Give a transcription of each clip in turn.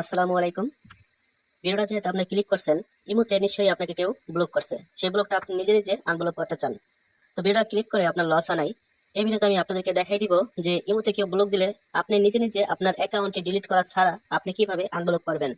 আসসালামু আলাইকুম। ভিডিওটা যেহেতু আপনি ক্লিক করছেন ইমুতে নিশ্চয়ই আপনাকে কেউ ব্লক করছে। সেই ব্লকটা আপনি নিজে নিজে আনব্লক করতে চান। তো ভিডিওটা ক্লিক করে আপনার লস হয় নাই। এই ভিডিওতে আমি আপনাদেরকে দেখাই দিব যে ইমুতে কেউ ব্লক দিলে আপনি নিজে নিজে আপনার অ্যাকাউন্টে ডিলিট করা ছাড়া আপনি কীভাবে আনব্লক করবেন।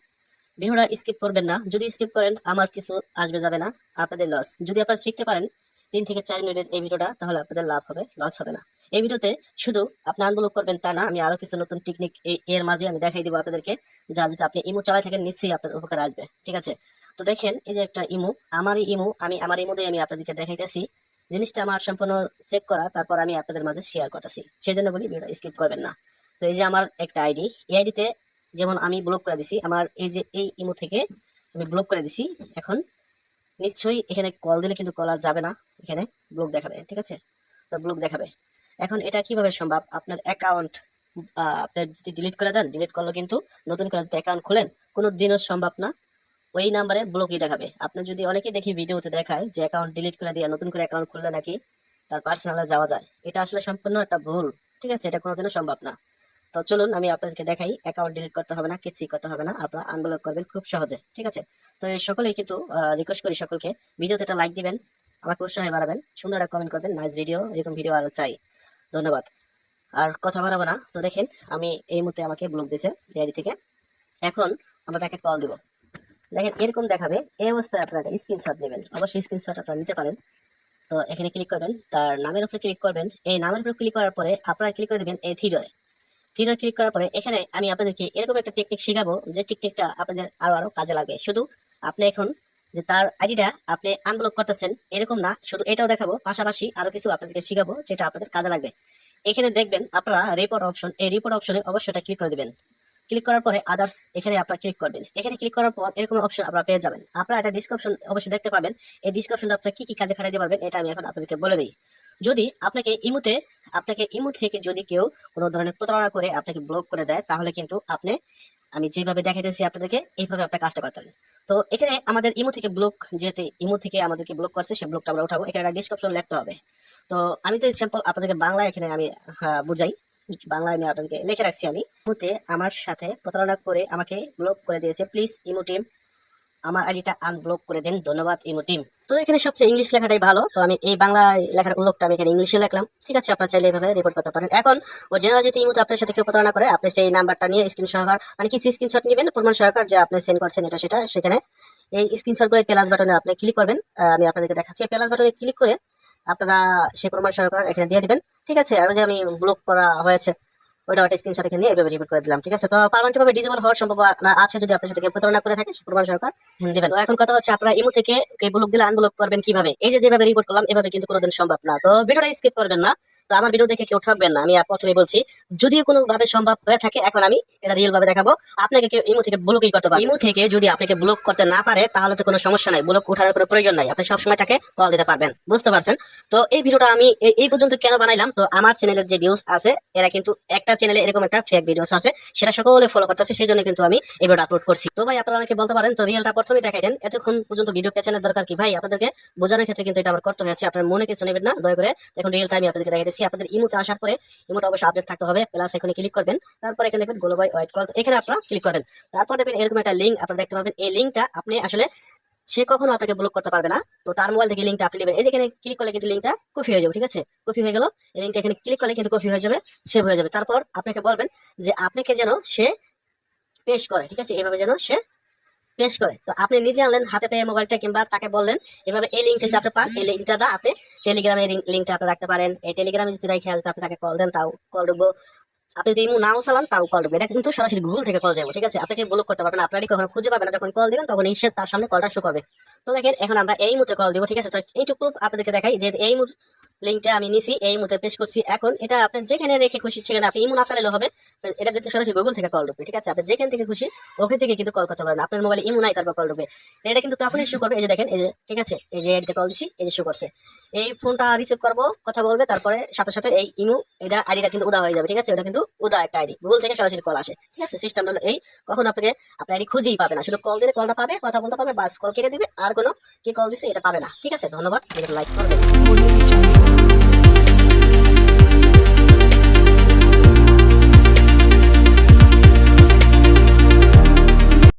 ভিডিওটা স্কিপ করবেন না। যদি স্কিপ করেন, আমার কিছু আসবে, যাবে না। আপনাদের লস যদি আপনারা শিখতে পারেন, তিন থেকে চার মিনিটের এই ভিডিওটা, তাহলে আপনাদের লাভ হবে লস হবে না। এই ভিডিওতে শুধু আপনি আনব্লক করবেন তা না, আমি আরও কিছু নতুন টেকনিক এর মাঝে আমি দেখাই দিব আপনাদেরকে, যা যদি আপনি ইমো চালাই থাকেন, নিশ্চয়ই আপনার উপকার আসবে, ঠিক আছে? তো দেখেন, এই যে একটা ইমো আমারই ইমো, আমি আমার ইমোতে আমি আপনাদেরকে দেখাইতেছি। জিনিসটা আমার সম্পূর্ণ চেক করা, তারপর আমি আপনাদের মাঝে শেয়ার করতেছি। সেই জন্য বলি ভিডিও স্কিপ করবেন না। তো এই যে আমার একটা আইডি এই আইডিতে যেমন আমি ব্লক করে দিছি, আমার এই যে এই ইমো থেকে আমি ব্লক করে দিছি, এখন নিশ্চয়ই এখানে কল দিলে কিন্তু কল আর যাবে না, এখানে ব্লক দেখাবে, ঠিক আছে? তো ব্লক দেখাবে। এখন এটা কীভাবে সম্ভব? আপনার অ্যাকাউন্ট আপনার যদি ডিলিট করে দেন ডিলিট করলে কিন্তু নতুন করে যদি অ্যাকাউন্ট খোলেন কোনো দিনও সম্ভব না। ওই নাম্বারে ব্লকই দেখাবে। আপনি যদি অনেকেই দেখি ভিডিওতে দেখায় যে অ্যাকাউন্ট ডিলিট করে দিয়ে নতুন করে অ্যাকাউন্ট খুললে নাকি তার পার্সোনালে যাওয়া যায়। এটা আসলে সম্পূর্ণ একটা ভুল, ঠিক আছে? এটা কোনোদিনও সম্ভব না। তো চলুন, আমি আপনাদেরকে দেখাই অ্যাকাউন্ট ডিলিট করতে হবে না, কিছুই করতে হবে না। আপনারা আনব্লক করবেন খুব সহজে, ঠিক আছে? তো সকলেই কিন্তু রিকোয়েস্ট করি সকলকে, ভিডিওতে একটা লাইক দিবেন, আমাকে উৎসাহে বাড়াবেন, সুন্দর একটা কমেন্ট করবেন। নাইস ভিডিও এরকম ভিডিও আরও চাই। ধন্যবাদ। আর কথা বাড়াবো না। তো দেখেন, আমি এই মুহূর্তে আমাকে ব্লক দিয়েছে সিআইডি থেকে। এখন আমরা তাকে কল দিব। দেখেন, এরকম দেখাবে, এই অবস্থায় আপনারা স্ক্রিনশট নেবেন। অবশ্যই স্ক্রিনশট আপনারা নিতে পারেন। তো এখানে ক্লিক করবেন, তার নামের উপরে ক্লিক করবেন। এই নামের উপরে ক্লিক করার পরে আপনারা ক্লিক করে দেবেন এই থ্রিডরে থ্রিডর ক্লিক করার পরে এখানে আমি আপনাদেরকে এরকম একটা টেকনিক শেখাবো, যে টেকনিকটা আপনাদের আরও আরও কাজে লাগবে। শুধু আপনি এখন যে তার আইডিটা আপনি আনব্লক করতেছেন, এরকম না। শুধু এটাও দেখাবো, পাশাপাশি আরও কিছু আপনাদেরকে শিখাবো, যেটা আপনাদের কাজে লাগবে। এখানে দেখবেন আপনারা রিপোর্ট অপশন এই রিপোর্ট অপশনে অবশ্যই এটা ক্লিক করে দিবেন। ক্লিক করার পরে আদার্স এখানে আপনারা ক্লিক করবেন। এখানে ক্লিক করার পর এরকম অপশন আপনারা পেয়ে যাবেন। আপনারা একটা ডিসক্রিপশন অবশ্যই দেখতে পাবেন। এই ডিসক্রিপশনটা আপনারা কি কি কাজে খাটাইতে পারবেন, এটা আমি এখন আপনাদেরকে বলে দিই। যদি আপনাকে ইমুতে, আপনাকে ইমু থেকে যদি কেউ কোনো ধরনের প্রতারণা করে আপনাকে ব্লক করে দেয়, তাহলে কিন্তু আপনি আমি যেভাবে দেখাইতেছি আপনাদেরকে এইভাবে আপনার কাজটা করতে হবে তো এখানে আমাদের ইমো থেকে ব্লক যেতে ইমো থেকে আমাদেরকে ব্লক করছে সেই ব্লকটা আমরা উঠাবো। এখানে একটা ডিসক্রিপশন লিখতে হবে। তো আমি তো স্যাম্পল আপনাদেরকে বাংলা এখানে আমি হ্যাঁ, বুঝাই। বাংলায় আমি আপনাদেরকে লিখে রাখছি আমি। ইমোতে আমার সাথে প্রতারণা করে আমাকে ব্লক করে দিয়েছে। প্লিজ ইমো টিম আমার আইডিটা আনব্লক করে দেন। ধন্যবাদ ইমো টিম তো এখানে সবচেয়ে ইংলিশ লেখাটাই ভালো। তো আমি এই বাংলা লেখার উল্লেখটা আমি এখানে ইংলিশে লিখলাম। ঠিক আছে, আপনারা চাইলে এভাবে রিপোর্ট করতে পারেন। এখন জেনারেল যদি ইমোতে আপনার সাথে কেউ প্রতারণা করে, আপনি সেই নাম্বারটা নিয়ে স্ক্রিন সহকার মানে কি স্ক্রিনশট নেবেন? প্রমাণ সহকার যে আপনি সেন্ড করছেন এটা, সেটা সেখানে এই স্ক্রিনশটগুলো প্লাস বাটনে আপনি ক্লিক করবেন। আমি আপনাদেরকে দেখাচ্ছি। প্লাস বাটনে ক্লিক করে আপনারা সেই প্রমাণ সহকার এখানে দিয়ে দিবেন। ঠিক আছে, আর যে আমি ব্লক করা হয়েছে ওইটা ওটা স্ক্রিনশট এখানে নিয়ে এভাবে রিপোর্ট করে দিলাম ঠিক আছে? তো পারমানেন্ট ভাবে ডিজেবল হওয়ার সম্ভাবনা আছে যদি আপনার সাথে প্রতারণা করে থাকে প্রমাণ সরকার দেবেন। তো এখন কথা হচ্ছে আপনারা ইমো থেকে ব্লক দিলে আনব্লক করবেন কীভাবে? এই যে যেভাবে রিপোর্ট করলাম এভাবে কিন্তু কোনোদিন সম্ভব না। তো ভিডিওটা স্কিপ করবেন না। আমার ভিডিও দেখে কেউ ঠকবেন না, আমি প্রথমে বলছি। যদিও কোনো ভাবে সম্ভব হয়ে থাকে, এখন আমি এটা রিয়েল ভাবে দেখাবো। আপনাকে কেউ ইমো থেকে ব্লকই করতে পারে ইমো থেকে যদি আপনাকে ব্লক করতে না পারে, তাহলে তো কোনো সমস্যা নাই। ব্লক উঠানোর কোনো প্রয়োজন নাই। আপনি সবসময় তাকে কল দিতে পারবেন। বুঝতে পারছেন? তো এই ভিডিওটা আমি এই- পর্যন্ত কেন বানাইলাম? তো আমার চ্যানেলের যে ভিউজ আছে, এরা কিন্তু একটা চ্যানেলে এরকম একটা ফেক ভিডিওস আছে, সেটা সকলে ফলো করতেছে, সেই জন্য কিন্তু আমি এই ভিডিওটা আপলোড করছি। তো ভাই, আপনারা অনেকে বলতে পারেন, তো রিয়েলটা প্রথমেই দেখাই দেন। এতক্ষণ পর্যন্ত ভিডিও পেছনের দরকার কি? ভাই, আপনাদেরকে বোঝানোর ক্ষেত্রে কিন্তু এটা আমার করতে হয়েছে আপনার মনে কিছু নেবেন না, দয়া করে। এখন রিয়েলটা আমি আপনাদেরকে দেখাইতেছি আপনাদের ইমোতে আসার পরে ইমোটা অবশ্যই আপডেট থাকতে হবে। প্লাস এখানে ক্লিক করবেন, তারপর এখানে দেখবেন গোলো বাই হোয়াইট কল এখানে আপনারা ক্লিক করবেন। তারপর দেখবেন এরকম একটা লিঙ্ক আপনারা দেখতে পাবেন এই লিঙ্কটা আপনি আসলে সে কখনো আপনাকে ব্লক করতে পারবে না। তো তার মোবাইল থেকে লিঙ্কটা আপনি নেবেন। এই এখানে ক্লিক করলে কিন্তু লিঙ্কটা কপি হয়ে যাবে, ঠিক আছে? কপি হয়ে গেল। এই লিঙ্কটা এখানে ক্লিক করলে কিন্তু কপি হয়ে যাবে সেভ হয়ে যাবে। তারপর আপনাকে বলবেন যে, আপনাকে যেন সে পেশ করে। ঠিক আছে? এভাবে যেন সে পেশ করে। তো আপনি নিজে আনলেন, হাতে পেয়ে মোবাইলটা কিংবা তাকে বললেন, এভাবে এই লিঙ্কটা যদি আপনি পান, এই লিঙ্কটা দা আপনি টেলিগ্রামে লিঙ্কটা আপনি রাখতে পারেন। এই টেলিগ্রামে যদি রাখে আসতে আপনি তাকে কল দেন, তাও কল ঢুকবো। আপনি যদি নাও চালান, তাও কল ঢুকবে। এটা কিন্তু সরাসরি গুগল থেকে কল যাবে, ঠিক আছে? আপনাকে ব্লক করতে পারবেন আপনারই কখনো খুঁজে পাবেন না, যখন কল দিবেন তখন সে তার সামনে কলটা শো করবে। তো দেখেন, এখন আমরা এই মুহূর্তে কল দিব, ঠিক আছে? তো এইটুকু আপনাদেরকে দেখাই যে এই মুহূর্তে লিঙ্কটা আমি নিছি, এই মুহূর্তে পেশ করছি এখন। এটা আপনি যেখানে রেখে খুশি, সেখানে আপনি ইমো না চালালে হবে। এটা কিন্তু সরাসরি গুগল থেকে কল ঢুকবে, ঠিক আছে? আপনি যেখান থেকে খুশি, ওখান থেকে কিন্তু কল করতে পারেন। আপনার মোবাইলে ইমো নাই, তারপর কল ঢুকবে। এটা কিন্তু তখনই শো করবে, এই যে দেখেন, এই যে, ঠিক আছে? এই যে এডিতে কল দিছি, এই যে শো করছে। এই ফোনটা রিসিভ করব, কথা বলবে, তারপরে সাথে সাথে এই ইমো, এটা আইডিটা কিন্তু উদা হয়ে যাবে, ঠিক আছে? ওটা কিন্তু উদা একটা আইডি গুগল থেকে সরাসরি কল আসে, ঠিক আছে? সিস্টেম হলো এই। কখন আপনাকে আপনার আইডি খুঁজেই পাবে না। শুধু কল দিলে কলটা পাবে, কথা বলতে পারবে, বাস কল কেটে দিবে, আর কোনো কি কল দিছে, এটা পাবে না, ঠিক আছে? ধন্যবাদ লাইক করবেন।